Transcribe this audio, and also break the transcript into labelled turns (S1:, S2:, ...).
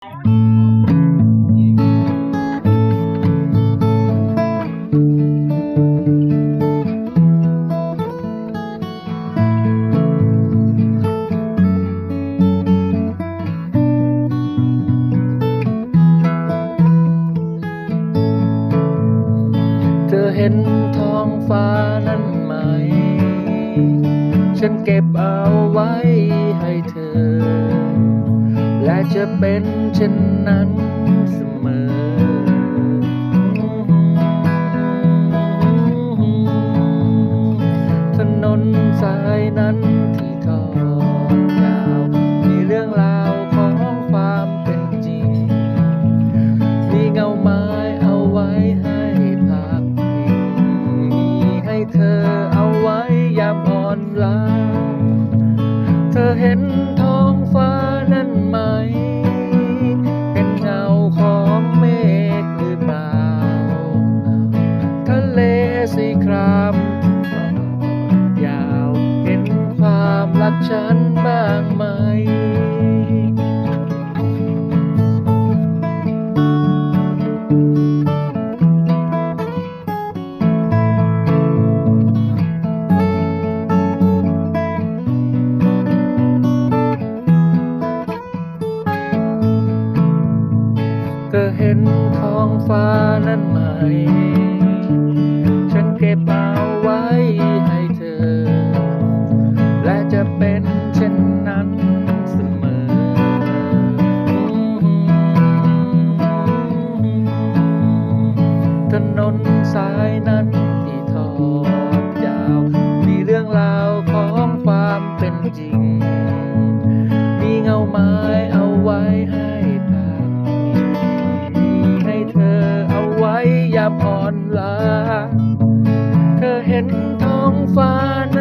S1: เธอเห็นท้องฟ้านั้นไหม ฉันเก็บเอาไว้ให้เธอ และจะเป็นเช่นนั้นเสมอ ถนนสายนั้นที่ทอดยาว มีเรื่องราวของความเป็นจริง มีเงาไม้เอาไว้ให้พักพิงมีให้เธอเอาไว้ยามอ่อนล้า เธอเห็น รักฉันบ้างไหม เธอเห็นท้องฟ้านั้นไหม ฉันเก็บเอา สายนั้นที่ทอดยาว มีเรื่องราวของความเป็นจริง มีเงาไม้เอาไว้ให้ตามีให้เธอเอาไว้ยามอ่อนล้า เธอเห็นท้องฟ้าน